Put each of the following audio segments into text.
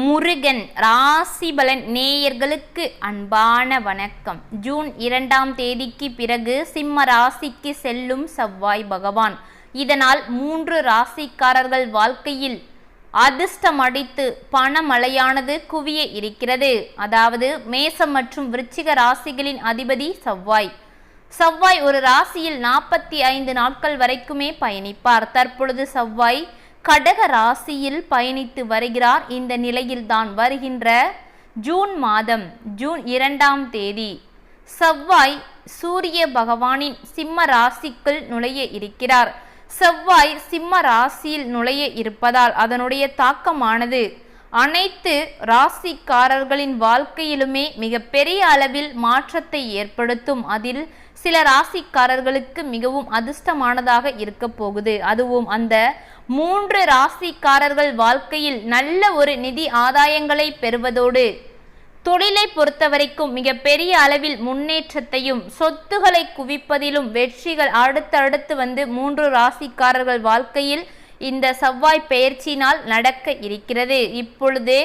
முருகன் ராசிபலன் நேயர்களுக்கு அன்பான வணக்கம். ஜூன் இரண்டாம் தேதிக்கு பிறகு சிம்ம ராசிக்கு செல்லும் செவ்வாய் பகவான். இதனால் மூன்று ராசிக்காரர்கள் வாழ்க்கையில் அதிர்ஷ்டம் அடித்து பணமழையானது குவிய இருக்கிறது. அதாவது மேசம் மற்றும் விருச்சிக ராசிகளின் அதிபதி செவ்வாய். செவ்வாய் ஒரு ராசியில் நாற்பத்தி ஐந்து நாட்கள் வரைக்குமே பயணிப்பார். தற்பொழுது செவ்வாய் கடக ராசியில் பயணித்து வருகிறார். இந்த நிலையில்தான் வருகின்ற ஜூன் மாதம் ஜூன் இரண்டாம் தேதி. செவ்வாய் சூரிய பகவானின் சிம்ம ராசிக்குள் நுழைய இருக்கிறார். செவ்வாய் சிம்ம ராசியில் நுழைய இருப்பதால் அதனுடைய தாக்கமானது அனைத்து ராசிக்காரர்களின் வாழ்க்கையிலுமே மிகப்பெரிய அளவில் மாற்றத்தை ஏற்படுத்தும். அதில் சில ராசிக்காரர்களுக்கு மிகவும் அதிர்ஷ்டமானதாக இருக்க போகுது. அதுவும் அந்த மூன்று ராசிக்காரர்கள் வாழ்க்கையில் நல்ல ஒரு நிதி ஆதாயங்களை பெறுவதோடு தொழிலை பொறுத்தவரைக்கும் மிக பெரிய அளவில் முன்னேற்றத்தையும் சொத்துகளை குவிப்பதிலும் வெற்றிகள் அடுத்தடுத்து வந்து மூன்று ராசிக்காரர்கள் வாழ்க்கையில் இந்த செவ்வாய் பெயர்ச்சியினால் நடக்க இருக்கிறது. இப்பொழுது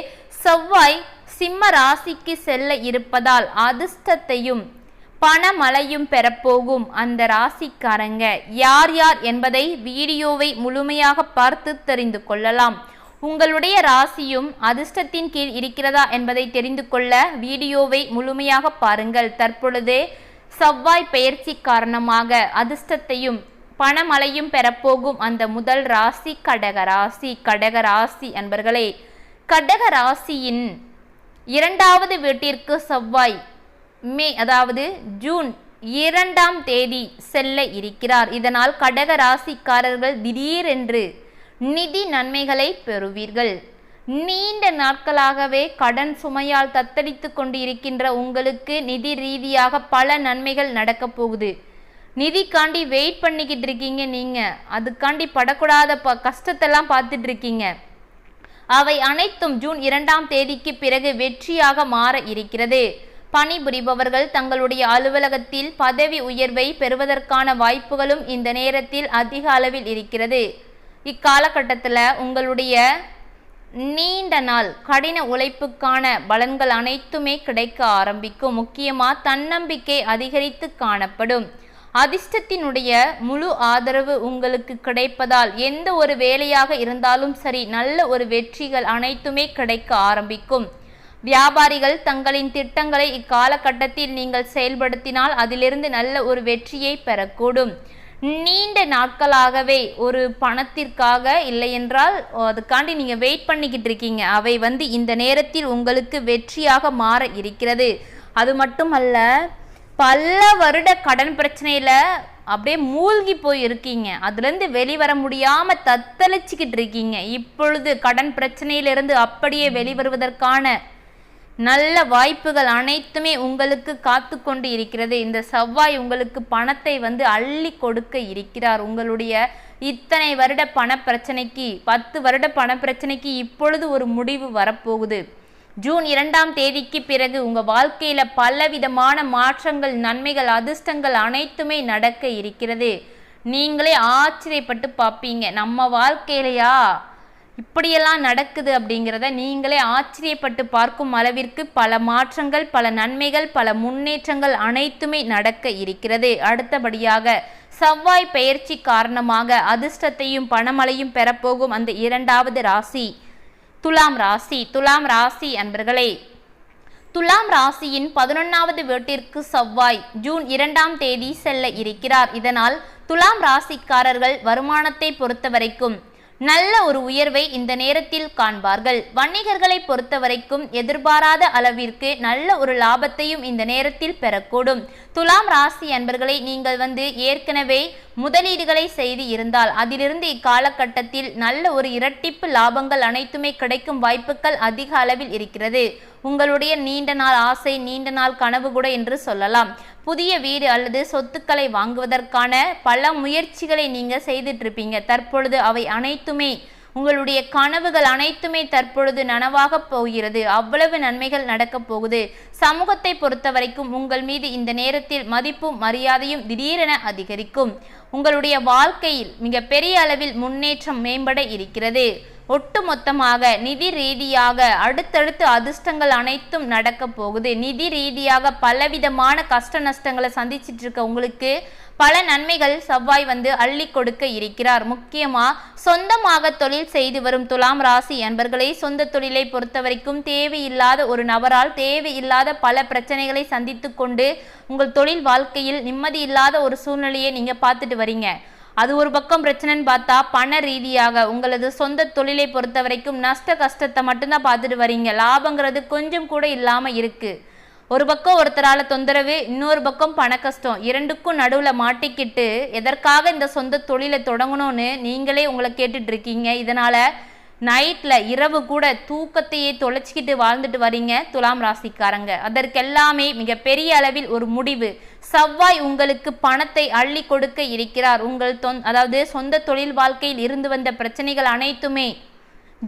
செவ்வாய் சிம்ம ராசிக்கு செல்ல இருப்பதால் அதிர்ஷ்டத்தையும் பணமழையும் பெறப்போகும் அந்த ராசிக்காரங்க யார் யார் என்பதை வீடியோவை முழுமையாக பார்த்து தெரிந்து கொள்ளலாம். உங்களுடைய ராசியும் அதிர்ஷ்டத்தின் கீழ் இருக்கிறதா என்பதை தெரிந்து கொள்ள வீடியோவை முழுமையாக பாருங்கள். தற்பொழுது செவ்வாய் பெயர்ச்சி காரணமாக அதிர்ஷ்டத்தையும் பணமழையும் பெறப்போகும் அந்த முதல் ராசி கடக ராசி. கடக ராசி அன்பர்களே கடக ராசியின் இரண்டாவது வீட்டிற்கு செவ்வாய் மே அதாவது ஜூன் இரண்டாம் தேதி செல்ல இருக்கிறார். இதனால் கடக ராசிக்காரர்கள் திடீரென்று நிதி நன்மைகளை பெறுவீர்கள். நீண்ட நாட்களாகவே கடன் சுமையால் தத்தளித்து கொண்டு இருக்கின்ற உங்களுக்கு நிதி ரீதியாக பல நன்மைகள் நடக்கப் போகுது. நிதிக்காண்டி வெயிட் பண்ணிக்கிட்டு இருக்கீங்க நீங்கள் அதுக்காண்டி படக்கூடாத ப கஷ்டத்தெல்லாம் பார்த்துட்டு இருக்கீங்க. அவை அனைத்தும் ஜூன் இரண்டாம் தேதிக்கு பிறகு வெற்றியாக மாற இருக்கிறது. பணிபுரிபவர்கள் தங்களுடைய அலுவலகத்தில் பதவி உயர்வை பெறுவதற்கான வாய்ப்புகளும் இந்த நேரத்தில் அதிக அளவில் இருக்கிறது. இக்காலகட்டத்தில் உங்களுடைய நீண்ட நாள் கடின உழைப்புக்கான பலன்கள் அனைத்துமே கிடைக்க ஆரம்பிக்கும். முக்கியமாக தன்னம்பிக்கை அதிகரித்து காணப்படும். அதிர்ஷ்டத்தினுடைய முழு ஆதரவு உங்களுக்கு கிடைப்பதால் எந்த ஒரு வேலையாக இருந்தாலும் சரி நல்ல ஒரு வெற்றிகள் அனைத்துமே கிடைக்க ஆரம்பிக்கும். வியாபாரிகள் தங்களின் திட்டங்களை இக்காலகட்டத்தில் நீங்கள் செயல்படுத்தினால் அதிலிருந்து நல்ல ஒரு வெற்றியை பெறக்கூடும். நீண்ட நாட்களாகவே ஒரு பணத்திற்காக இல்லையென்றால் அதுக்காண்டி நீங்கள் வெயிட் பண்ணிக்கிட்டு இருக்கீங்க. அவை வந்து இந்த நேரத்தில் உங்களுக்கு வெற்றியாக மாற இருக்கிறது. அது மட்டுமல்ல பல வருட கடன் பிரச்சனையில் அப்படியே மூழ்கி போய் இருக்கீங்க. அதுலேருந்து வெளிவர முடியாமல் தத்தளிச்சுக்கிட்டு இருக்கீங்க. இப்பொழுது கடன் பிரச்சனையிலிருந்து அப்படியே வெளிவருவதற்கான நல்ல வாய்ப்புகள் அனைத்துமே உங்களுக்கு காத்து கொண்டு இருக்கிறது. இந்த செவ்வாய் உங்களுக்கு பணத்தை வந்து அள்ளி கொடுக்க இருக்கிறார். உங்களுடைய இத்தனை வருட பண பிரச்சனைக்கு பத்து வருட பண பிரச்சனைக்கு இப்பொழுது ஒரு முடிவு வரப்போகுது. ஜூன் இரண்டாம் தேதிக்கு பிறகு உங்கள் வாழ்க்கையில் பலவிதமான மாற்றங்கள் நன்மைகள் அதிர்ஷ்டங்கள் அனைத்துமே நடக்க இருக்கிறது. நீங்களே ஆச்சரியப்பட்டு பார்ப்பீங்க. நம்ம வாழ்க்கையிலையா? இப்படியெல்லாம் நடக்குது அப்படிங்கிறத நீங்களே ஆச்சரியப்பட்டு பார்க்கும் அளவிற்கு பல மாற்றங்கள் பல நன்மைகள் பல முன்னேற்றங்கள் அனைத்துமே நடக்க இருக்கிறது. அடுத்தபடியாக செவ்வாய் பெயர்ச்சி காரணமாக அதிர்ஷ்டத்தையும் பணமழையும் பெறப்போகும் அந்த இரண்டாவது ராசி துலாம் ராசி. துலாம் ராசி அன்பர்களே துலாம் ராசியின் பதினொன்றாவது வீட்டிற்கு செவ்வாய் ஜூன் இரண்டாம் தேதி செல்ல இருக்கிறார். இதனால் துலாம் ராசிக்காரர்கள் வருமானத்தை பொறுத்தவரைக்கும் நல்ல ஒரு உயர்வை இந்த நேரத்தில் காண்பார்கள். வணிகர்களை பொறுத்தவரைக்கும் எதிர்பாராத அளவிற்கு நல்ல ஒரு லாபத்தையும் இந்த நேரத்தில் பெறக்கூடும். துலாம் ராசி அன்பர்களை நீங்கள் வந்து ஏற்கனவே முதலீடுகளை செய்து இருந்தால் அதிலிருந்து இக்காலகட்டத்தில் நல்ல ஒரு இரட்டிப்பு லாபங்கள் அனைத்துமே கிடைக்கும் வாய்ப்புகள் அதிக அளவில் இருக்கிறது. உங்களுடைய நீண்ட நாள் ஆசை நீண்ட நாள் கனவு கூட என்று சொல்லலாம். புதிய வீடு அல்லது சொத்துக்களை வாங்குவதற்கான பல முயற்சிகளை நீங்கள் செய்துட்ருப்பீங்க தற்பொழுது அவை அனைத்துமே உங்களுடைய கனவுகள் அனைத்துமே தற்பொழுது நனவாக போகிறது. அவ்வளவு நன்மைகள் நடக்கப் போகுது. சமூகத்தை பொறுத்த வரைக்கும் உங்கள் மீது இந்த நேரத்தில் மதிப்பும் மரியாதையும் திடீரென அதிகரிக்கும். உங்களுடைய வாழ்க்கையில் மிக பெரிய அளவில் முன்னேற்றம் மேம்பட இருக்கிறது. ஒட்டுமொத்தமாக நிதி ரீதியாக அடுத்தடுத்து அதிர்ஷ்டங்கள் அனைத்தும் நடக்க போகுது. நிதி ரீதியாக பலவிதமான கஷ்ட நஷ்டங்களை சந்திச்சிட்டு இருக்க உங்களுக்கு பல நன்மைகள் செவ்வாய் வந்து அள்ளி கொடுக்க இருக்கிறார். முக்கியமாக சொந்தமாக தொழில் செய்து வரும் துலாம் ராசி என்பர்களை சொந்த தொழிலை பொறுத்த வரைக்கும் தேவையில்லாத ஒரு நபரால் தேவையில்லாத பல பிரச்சனைகளை சந்தித்து கொண்டு உங்கள் தொழில் வாழ்க்கையில் நிம்மதி இல்லாத ஒரு சூழ்நிலையை நீங்கள் பார்த்துட்டு வரீங்க. அது ஒரு பக்கம் பிரச்சனைன்னு பார்த்தா பண ரீதியாக உங்களது சொந்த தொழிலை பொறுத்த வரைக்கும் நஷ்ட கஷ்டத்தை மட்டும்தான் பார்த்துட்டு வரீங்க. லாபங்கிறது கொஞ்சம் கூட இல்லாமல் இருக்குது ஒரு பக்கம் ஒருத்தரால் தொந்தரவு இன்னொரு பக்கம் பண கஷ்டம். இரண்டுக்கும் நடுவில் மாட்டிக்கிட்டு எதற்காக இந்த சொந்த தொழிலை தொடங்கணும்னு நீங்களே உங்களை கேட்டுட்டு இருக்கீங்க. நைட்டில் இரவு கூட தூக்கத்தையே தொலைச்சிக்கிட்டு வாழ்ந்துட்டு வரீங்க துலாம் ராசிக்காரங்க. அதற்கெல்லாமே மிகப்பெரிய அளவில் ஒரு முடிவு. செவ்வாய் உங்களுக்கு பணத்தை அள்ளி கொடுக்க இருக்கிறார். உங்கள் தொன் அதாவது சொந்த தொழில் வாழ்க்கையில் இருந்து வந்த பிரச்சனைகள் அனைத்துமே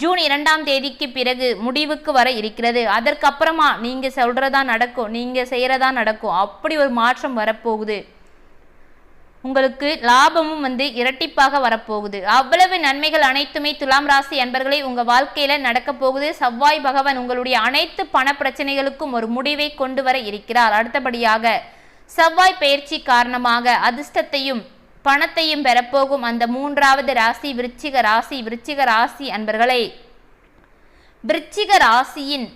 ஜூன் இரண்டாம் தேதிக்கு பிறகு முடிவுக்கு வர இருக்கிறது. அதற்கப்புறமா நீங்கள் சொல்கிறதா நடக்கும் நீங்கள் செய்கிறதா நடக்கும். அப்படி ஒரு மாற்றம் வரப்போகுது. உங்களுக்கு லாபமும் வந்து இரட்டிப்பாக வரப்போகுது. அவ்வளவு நன்மைகள் அனைத்துமே துலாம் ராசி அன்பர்களை உங்கள் வாழ்க்கையில் நடக்க போகுது. செவ்வாய் பகவான் உங்களுடைய அனைத்து பண பிரச்சனைகளுக்கும் ஒரு முடிவை கொண்டு வர இருக்கிறார். அடுத்தபடியாக செவ்வாய் பயிற்சி காரணமாக அதிர்ஷ்டத்தையும் பணத்தையும் பெறப்போகும் அந்த மூன்றாவது ராசி விருச்சிக ராசி விருச்சிக ராசி அன்பர்களே. விருச்சிக ராசியின்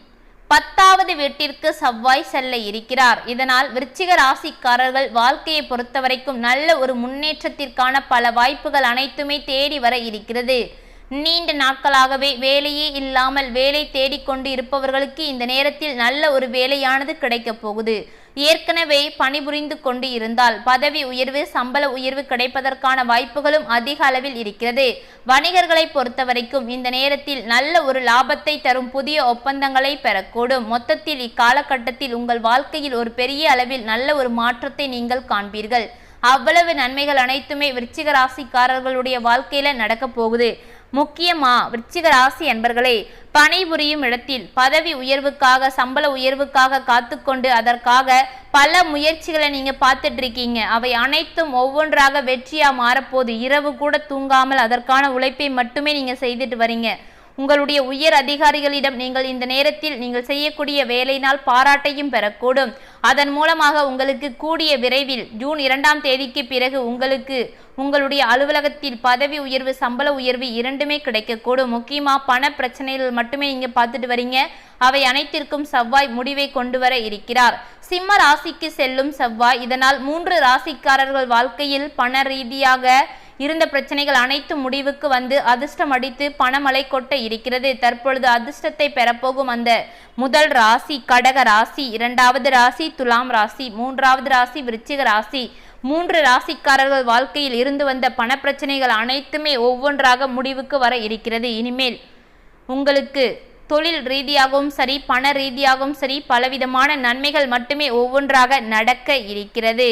பத்தாவது வீட்டிற்கு செவ்வாய் செல்ல இருக்கிறார். இதனால் விருச்சிக ராசிக்காரர்கள் வாழ்க்கையை பொறுத்தவரைக்கும் நல்ல ஒரு முன்னேற்றத்திற்கான பல வாய்ப்புகள் அனைத்துமே தேடி வர இருக்கிறது. நீண்ட நாட்களாகவே வேலையே இல்லாமல் வேலை தேடிக்கொண்டு இருப்பவர்களுக்கு இந்த நேரத்தில் நல்ல ஒரு வேலையானது கிடைக்கப் போகுது. ஏற்கனவே பணிபுரிந்து கொண்டு இருந்தால் பதவி உயர்வு சம்பள உயர்வு கிடைப்பதற்கான வாய்ப்புகளும் அதிக அளவில் இருக்கிறது. வணிகர்களை பொறுத்தவரைக்கும் இந்த நேரத்தில் நல்ல ஒரு லாபத்தை தரும் புதிய ஒப்பந்தங்களை பெறக்கூடும். மொத்தத்தில் இக்காலகட்டத்தில் உங்கள் வாழ்க்கையில் ஒரு பெரிய அளவில் நல்ல ஒரு மாற்றத்தை நீங்கள் காண்பீர்கள். அவ்வளவு நன்மைகள் அனைத்துமே விருச்சிக ராசிக்காரர்களுடைய வாழ்க்கையில நடக்க போகுது. முக்கியமா விருச்சிக ராசி என்பர்களே பணிபுரியும் இடத்தில் பதவி உயர்வுக்காக சம்பள உயர்வுக்காக காத்துக்கொண்டு அதற்காக பல முயற்சிகளை நீங்க பார்த்துட்டு இருக்கீங்க அவை அனைத்தும் ஒவ்வொன்றாக வெற்றியா மாறப்போது இரவு கூட தூங்காமல் அதற்கான உழைப்பை மட்டுமே நீங்க செய்துட்டு வரீங்க. உங்களுடைய உயர் அதிகாரிகளிடம் நீங்கள் இந்த நேரத்தில் நீங்கள் செய்யக்கூடிய வேலையினால் பாராட்டையும் பெறக்கூடும். அதன் மூலமாக உங்களுக்கு கூடிய விரைவில் ஜூன் இரண்டாம் தேதிக்கு பிறகு உங்களுக்கு உங்களுடைய அலுவலகத்தில் பதவி உயர்வு சம்பள உயர்வு இரண்டுமே கிடைக்கக்கூடும். முக்கியமாக பண பிரச்சனைகள் மட்டுமே நீங்கள் பார்த்துட்டு வரீங்க. அவை அனைத்திற்கும் செவ்வாய் முடிவை கொண்டு வர இருக்கிறார். சிம்ம ராசிக்கு செல்லும் செவ்வாய். இதனால் மூன்று ராசிக்காரர்கள் வாழ்க்கையில் பண ரீதியாக இருந்த பிரச்சனைகள் அனைத்தும் முடிவுக்கு வந்து அதிர்ஷ்டம் அடித்து பணமலை கொட்ட இருக்கிறது. தற்பொழுது அதிர்ஷ்டத்தை பெறப்போகும் அந்த முதல் ராசி கடக ராசி இரண்டாவது ராசி துலாம் ராசி மூன்றாவது ராசி விருச்சிக ராசி. மூன்று ராசிக்காரர்கள் வாழ்க்கையில் இருந்து வந்த பணப்பிரச்சனைகள் அனைத்துமே ஒவ்வொன்றாக முடிவுக்கு வர இருக்கிறது. இனிமேல் உங்களுக்கு தொழில் ரீதியாகவும் சரி பண ரீதியாகவும் சரி பலவிதமான நன்மைகள் மட்டுமே ஒவ்வொன்றாக நடக்க இருக்கிறது.